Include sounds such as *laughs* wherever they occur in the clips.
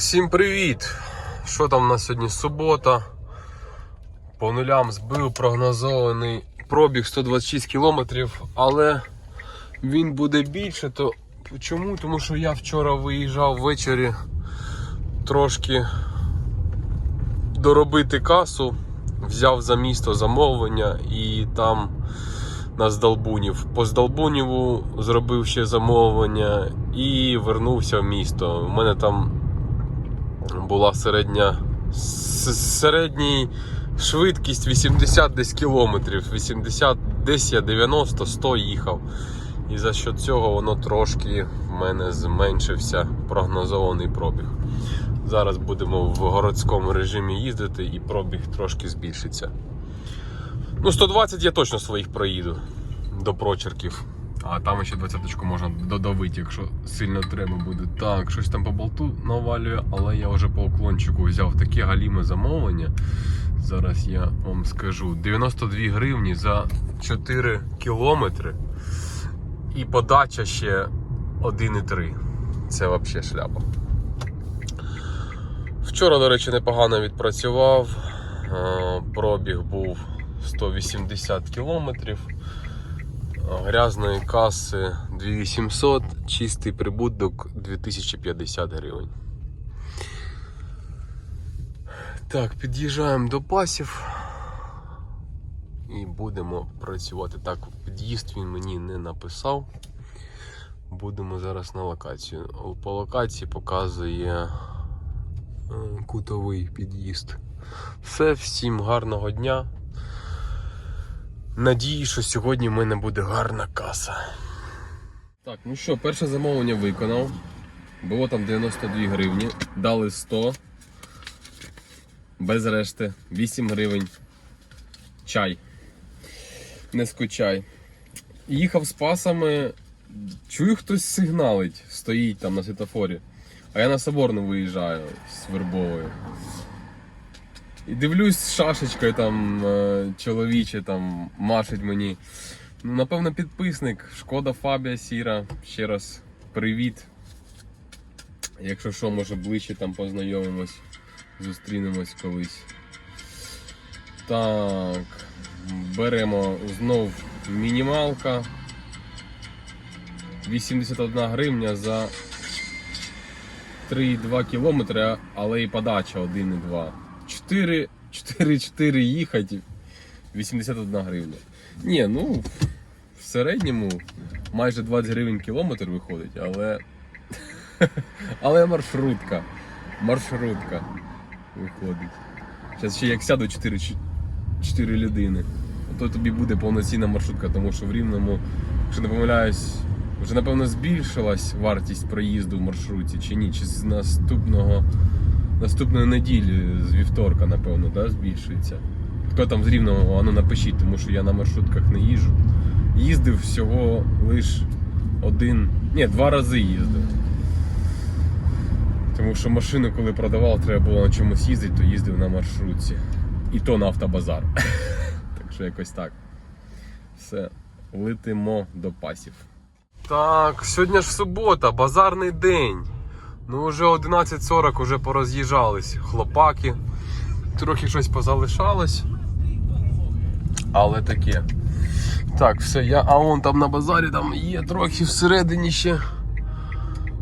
Всім привіт! Що там у нас сьогодні субота? По нулям збив прогнозований пробіг 126 кілометрів, але він буде більше. То чому? Тому що я вчора виїжджав ввечері трошки доробити касу, взяв за місто замовлення і там на Здолбунів. По Здолбуніву зробив ще замовлення і вернувся в місто. У мене там була середня середній швидкість 80 десь кілометрів. 80, десь я 90, 100 їхав. І за що цього воно трошки в мене зменшився прогнозований пробіг. Зараз будемо в городському режимі їздити і пробіг трошки збільшиться. Ну, 120 я точно своїх проїду до прочерків. А там ще 20 можна додавити, якщо сильно треба буде. Так, щось там по болту навалює, але я вже по уклончику взяв таке галіме замовлення. Зараз я вам скажу: 92 гривні за 4 кілометри. І подача ще 1,3. Це взагалі шляпа. Вчора, до речі, непогано відпрацював. Е, Пробіг був 180 кілометрів. Грязної каси 2800, чистий прибуток 2050 гривень. Так, під'їжджаємо до пасів і будемо працювати. Так, під'їзд він мені не написав. Будемо зараз на локацію. По локації показує е, кутовий під'їзд. Все, всім гарного дня. Надію, що сьогодні в мене буде гарна каса. Так, ну що, перше замовлення виконав. Було там 92 гривні. Дали 100. Без решти. 8 гривень. Чай. Не скучай. Їхав з пасами. Чую, хтось сигналить, стоїть там на світофорі. А я на Соборну виїжджаю з Вербовою. І дивлюсь з шашечкою там е, чоловіче там машить мені. Ну, напевно, підписник. Шкода Фабія Сіра. Ще раз привіт. Якщо що, може ближче там познайомимось, зустрінемось колись. Так, беремо знов мінімалка. 81 гривня за 3,2 кілометри, але і подача 1,2. 4, 4, 4 їхати 81 гривня. Ні, ну в середньому майже 20 гривень кілометр виходить, але. *laughs* Але маршрутка. Маршрутка виходить. Зараз ще як сяду 4, 4 людини, то тобі буде повноцінна маршрутка, тому що в Рівному, якщо не помиляюсь, вже напевно збільшилась вартість проїзду в маршруті чи ні, чи з наступного наступної неділі, з вівторка, напевно, да, збільшується. Хто там з Рівного, ану напишіть, тому що я на маршрутках не їжджу. Їздив всього лиш один, ні, два рази їздив. Тому що машину, коли продавав, треба було на чомусь їздити, то їздив на маршрутці. І то на автобазар. *laughs* так що якось так. Все, летимо до пасів. Так, сьогодні ж субота, базарний день. Ну, вже 11.40 вже пороз'їжджались хлопаки. Трохи щось позалишалось. Але таке. Так, все, я. А вон там на базарі там є трохи всередині ще.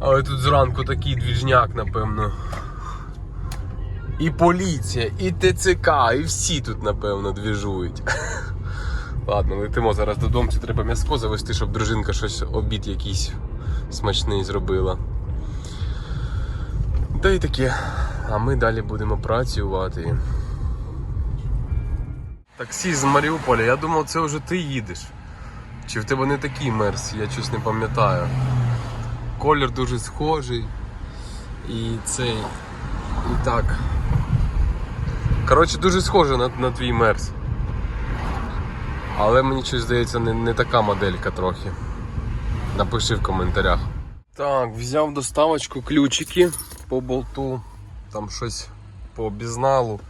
Але тут зранку такий двіжняк, напевно. І поліція, і ТЦК, і всі тут, напевно, двіжують. *laughs* Ладно, летимо зараз додому, треба м'яско завести, щоб дружинка щось обід якийсь смачний зробила. Та й таке. А ми далі будемо працювати. Таксі з Маріуполя, я думав, це вже ти їдеш. Чи в тебе не такий мерс, я щось не пам'ятаю. Колір дуже схожий. І цей. І так. Коротше, дуже схоже на, на твій мерс. Але мені щось здається, не, не така моделька трохи. Напиши в коментарях. Так, взяв доставочку ключики по болту, там щось по безналу.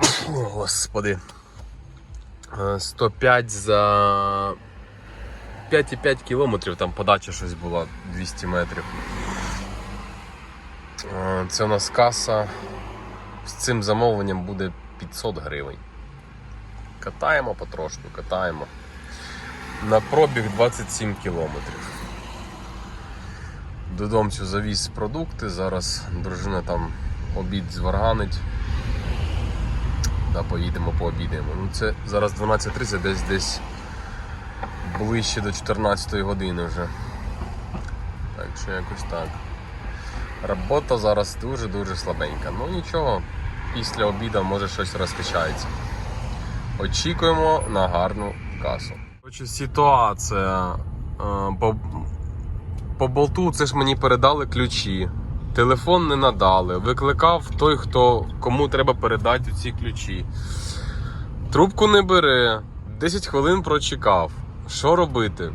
*coughs* Господи. Е, 105 за 5,5 кілометрів, там подача щось була 200 метрів. Е, Це у нас каса. З цим замовленням буде 500 гривень. Катаємо потрошку, катаємо. На пробіг 27 кілометрів. Додому завіз продукти. Зараз дружина там обід зварганить. Да, поїдемо, пообідаємо. Ну, це зараз 12.30, десь десь ближче до 14 години вже. Так що якось так. Робота зараз дуже-дуже слабенька. Ну нічого, після обіду може щось розкачається. Очікуємо на гарну касу. Коротше, ситуація. е, По, по болту це ж мені передали ключі. Телефон не надали. Викликав той, хто кому треба передати ці ключі. Трубку не бере. 10 хвилин прочекав. Що робити?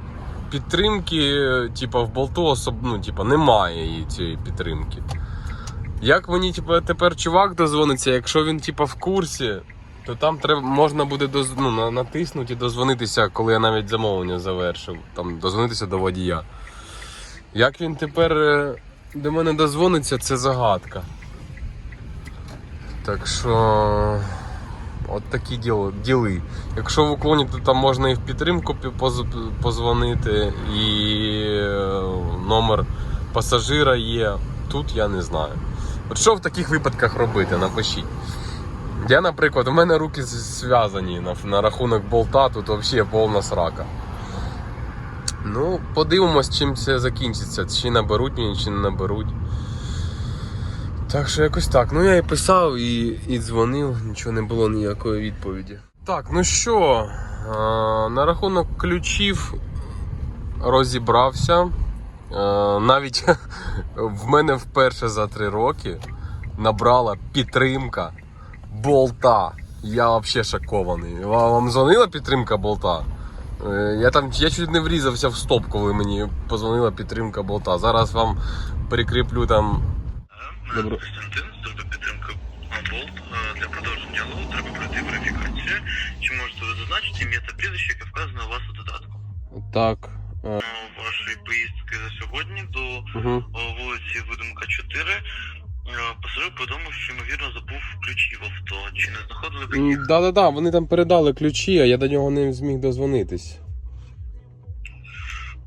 Підтримки, типа, в болту особ... ну, типа, немає її цієї підтримки. Як мені типа, тепер чувак дозвониться, якщо він типа, в курсі, то там треба, можна буде доз... ну, натиснути і дозвонитися, коли я навіть замовлення завершив. Там дозвонитися до водія. Як він тепер е, до мене дозвониться, це загадка. Так що. От такі діли. Якщо в уклоні, то там можна і в підтримку пі- позвонити, і е, номер пасажира є. Тут я не знаю. От що в таких випадках робити? Напишіть. Я, наприклад, у мене руки зв'язані на рахунок болта, тут взагалі повна срака. Ну, подивимось, чим це закінчиться. Чи наберуть мені, чи не наберуть. Так що якось так. Ну я і писав і, і дзвонив, нічого не було ніякої відповіді. Так, ну що, на рахунок ключів розібрався. Навіть *laughs* в мене вперше за три роки набрала підтримка болта. Я взагалі шокований. Вам дзвонила підтримка болта? Е, Я там я чуть не врізався в стоп, коли мені позвонила підтримка болта. Зараз вам прикріплю там Добро. Добро. Константин, служба підтримки Болт. Для продовження діалогу треба пройти верифікацію. Чи можете ви зазначити ім'я та прізвище, яке вказано у вас у додатку? так. е, Е, Вашої поїздки за сьогодні до Угу. е, вулиці Видумка 4. Е, Пасажир повідомив, що ймовірно забув ключі в авто. Чи не знаходили ви їх? Да-да-да, вони там передали ключі, а я до нього не зміг дозвонитись.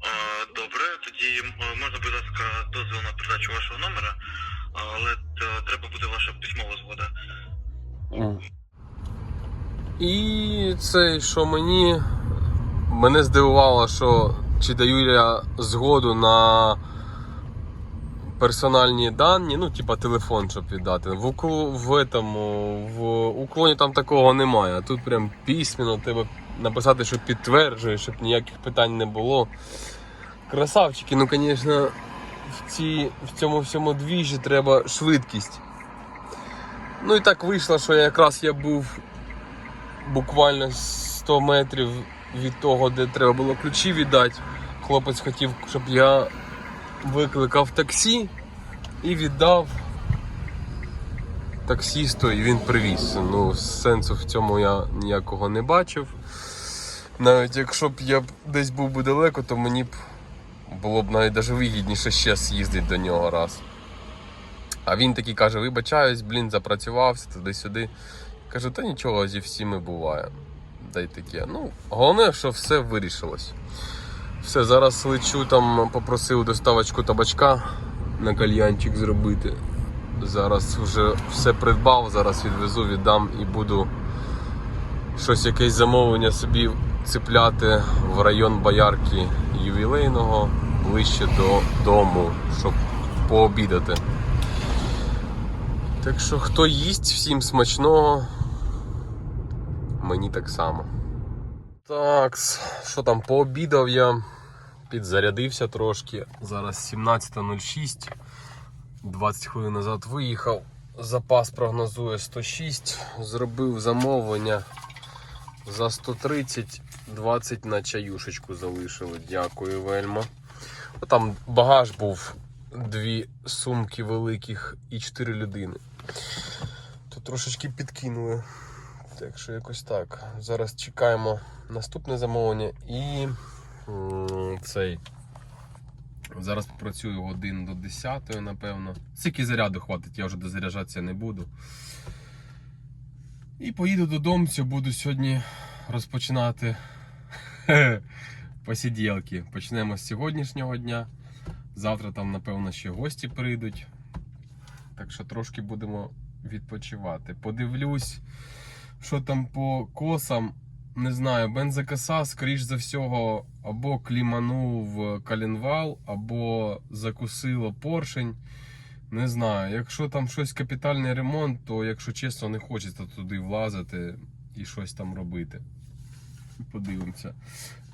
Е, Добре, тоді можна, будь ласка, дозвіл на передачу вашого номера, але е, треба буде ваша письмова згода. І це, що мені. Мене здивувало, що чи даю я згоду на персональні дані, ну, типа телефон, щоб віддати. В, в, этому, в уклоні там такого немає. Тут прям письменно треба написати, що підтверджує, щоб ніяких питань не було. Красавчики, ну, звісно, в, в цьому всьому двіжі треба швидкість. Ну і так вийшло, що я якраз я був буквально 100 метрів від того, де треба було ключі віддати. Хлопець хотів, щоб я викликав таксі і віддав таксісту, і він привіз. Ну, сенсу в цьому я ніякого не бачив. Навіть якщо б я десь був би далеко, то мені б було б навіть даже вигідніше ще з'їздити до нього раз. А він такий каже: вибачаюсь, блін, запрацювався туди-сюди. Кажу, та нічого зі всіми буває. Дай таке. Ну, головне, що все вирішилось. Все, зараз лечу там, попросив доставочку табачка на кальянчик зробити. Зараз вже все придбав, зараз відвезу, віддам і буду щось якесь замовлення собі цепляти в район боярки ювілейного ближче до дому, щоб пообідати. Так що хто їсть, всім смачного. Мені так само. Так, що там, пообідав я, підзарядився трошки. Зараз 17.06. 20 хвилин назад виїхав. Запас прогнозує 106. Зробив замовлення за 130, 20 на чаюшечку залишили. Дякую, вельма. Там багаж був дві сумки великих і чотири людини. Тут трошечки підкинули. Так що якось так. Зараз чекаємо наступне замовлення і цей. Зараз попрацюю годин до 10, напевно. Скільки заряду хватить, я вже дозаряджатися не буду. І поїду додому, буду сьогодні розпочинати *laughs* посиділки. Почнемо з сьогоднішнього дня. Завтра там, напевно, ще гості прийдуть. Так що трошки будемо відпочивати. Подивлюсь, що там по косам. Не знаю, бензокоса, скоріш за всього, або кліманув коленвал, або закусило поршень. Не знаю. Якщо там щось капітальний ремонт, то, якщо чесно, не хочеться туди влазити і щось там робити. Подивимося.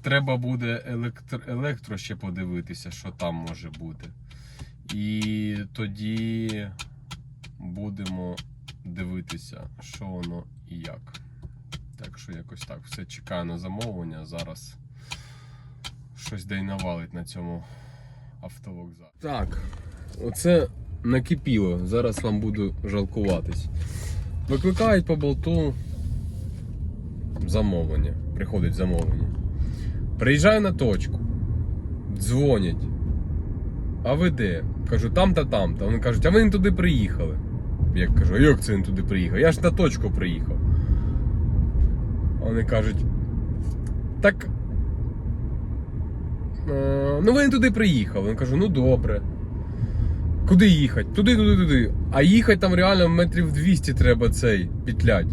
Треба буде електро, електро ще подивитися, що там може бути. І тоді будемо дивитися, що воно і як. Так що якось так. Все чекаю на замовлення. Зараз щось де й навалить на цьому автовокзалі. Так, оце накипіло. Зараз вам буду жалкуватись. Викликають по болту замовлення. Приходить замовлення. Приїжджаю на точку. Дзвонять. А ви де? Кажу, там-та там-та. Вони кажуть, а ви не туди приїхали. Я кажу, а як це не туди приїхав? Я ж на точку приїхав. Вони кажуть, так. е, Ну ви не туди приїхали. Я кажу, ну добре. Куди їхати? Туди, туди, туди. А їхати там реально метрів 200 треба цей петлять.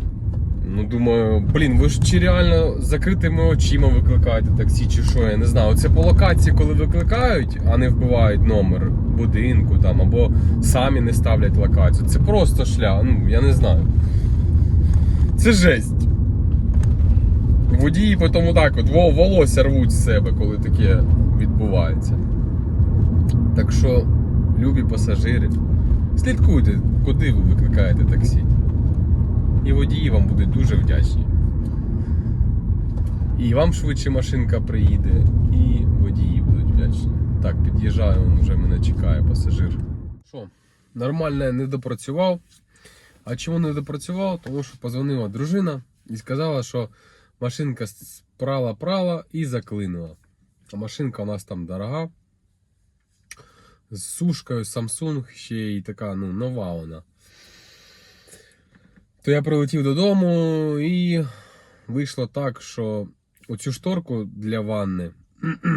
Ну, думаю, блін, ви ж чи реально закритими очима викликаєте таксі, чи що, я не знаю. Це по локації, коли викликають, а не вбивають номер будинку там, або самі не ставлять локацію. Це просто шлях, ну, я не знаю. Це жесть. Водії потім отак от волосся рвуть з себе, коли таке відбувається. Так що, любі пасажири, слідкуйте, куди ви викликаєте таксі. І водії вам будуть дуже вдячні. І вам швидше машинка приїде, і водії будуть вдячні. Так, під'їжджаю, він вже мене чекає пасажир. Що, нормально не допрацював. А чому не допрацював? Тому що позвонила дружина і сказала, що машинка прала-прала і заклинула. А машинка у нас там дорога. З сушкою Samsung ще й така ну, нова вона. То я прилетів додому і вийшло так, що оцю шторку для ванни,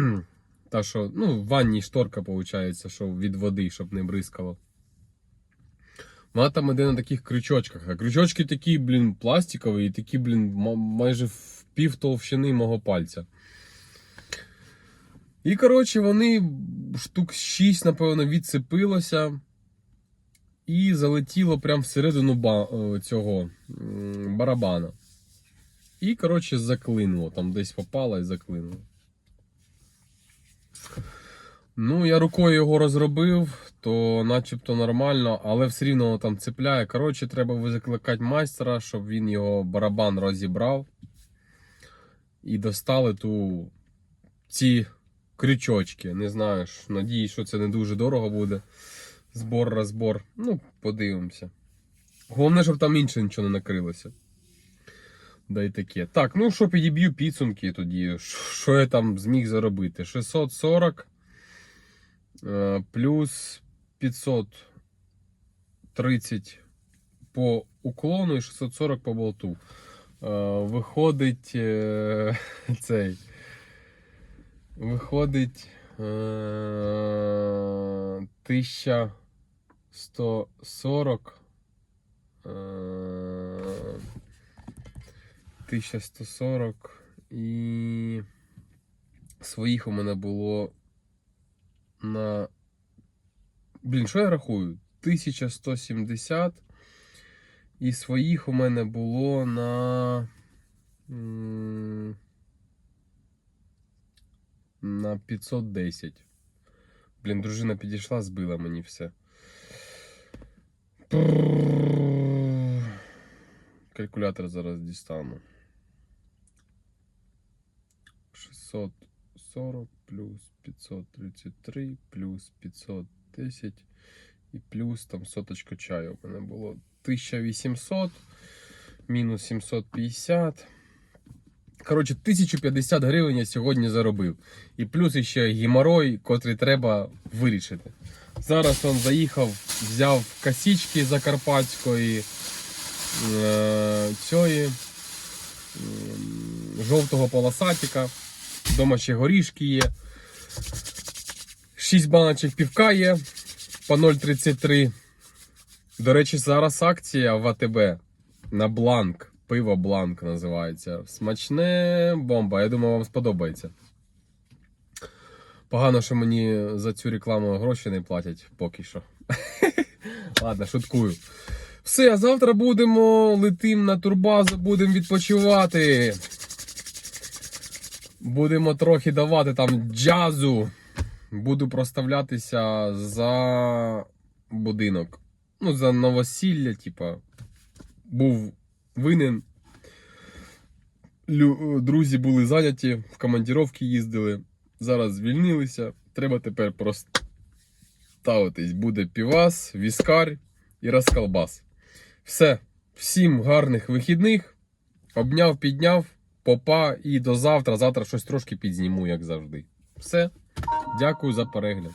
*clears throat* та що, ну, в ванні шторка, виходить, що від води, щоб не бризкало. Вона там іде на таких крючочках. А крючочки такі, блін, пластикові і такі, блін, майже в пів товщини мого пальця. І, коротше, вони штук 6, напевно, відцепилося і залетіло прямо всередину ба- цього барабана. І, коротше, заклинуло. Там десь попало і заклинуло. Ну, я рукою його розробив, то начебто нормально, але все рівно воно там цепляє. Коротше, треба викликати майстра, щоб він його барабан розібрав. І достали ту ці крючочки. Не знаю, надіюсь, що це не дуже дорого буде. Збор, розбор. Ну, подивимося. Головне, щоб там інше нічого не накрилося. Да й таке. Так, ну що підіб'ю підсумки тоді. Що я там зміг заробити? 640 е, плюс 530 по уклону і 640 по болту. Е, Виходить е, *laughs* цей. Виходить е, 1140. е, 1140 і своїх у мене було на. Блін, що я рахую? 1170. І своїх у мене було на. м, На 510. Блін, дружина підійшла, збила мені все. Калькулятор зараз дістану. 640 плюс 533 плюс 510 і плюс там соточка чаю у мене було 1800 мінус 750 Коротше, 1050 гривень я сьогодні заробив. І плюс ще геморой, котрий треба вирішити. Зараз он заїхав, взяв косички закарпатської, е, цієї, м, жовтого полосатика. Дома ще горішки є. 6 баночок півка є по 0,33. До речі, зараз акція в АТБ на бланк. Пиво бланк називається. Смачне бомба. Я думаю, вам сподобається. Погано, що мені за цю рекламу гроші не платять поки що. *laughs* Ладно, шуткую. Все, завтра будемо летим на турбазу, будемо відпочивати. Будемо трохи давати там джазу. Буду проставлятися за будинок. Ну, за новосілля, типа. Був винен. Лю- Друзі були зайняті, в командіровки їздили. Зараз звільнилися. Треба тепер проставитись. Буде півас, віскар і розколбас. Все. Всім гарних вихідних. Обняв, підняв, попа і до завтра. Завтра щось трошки підзніму, як завжди. Все. Дякую за перегляд.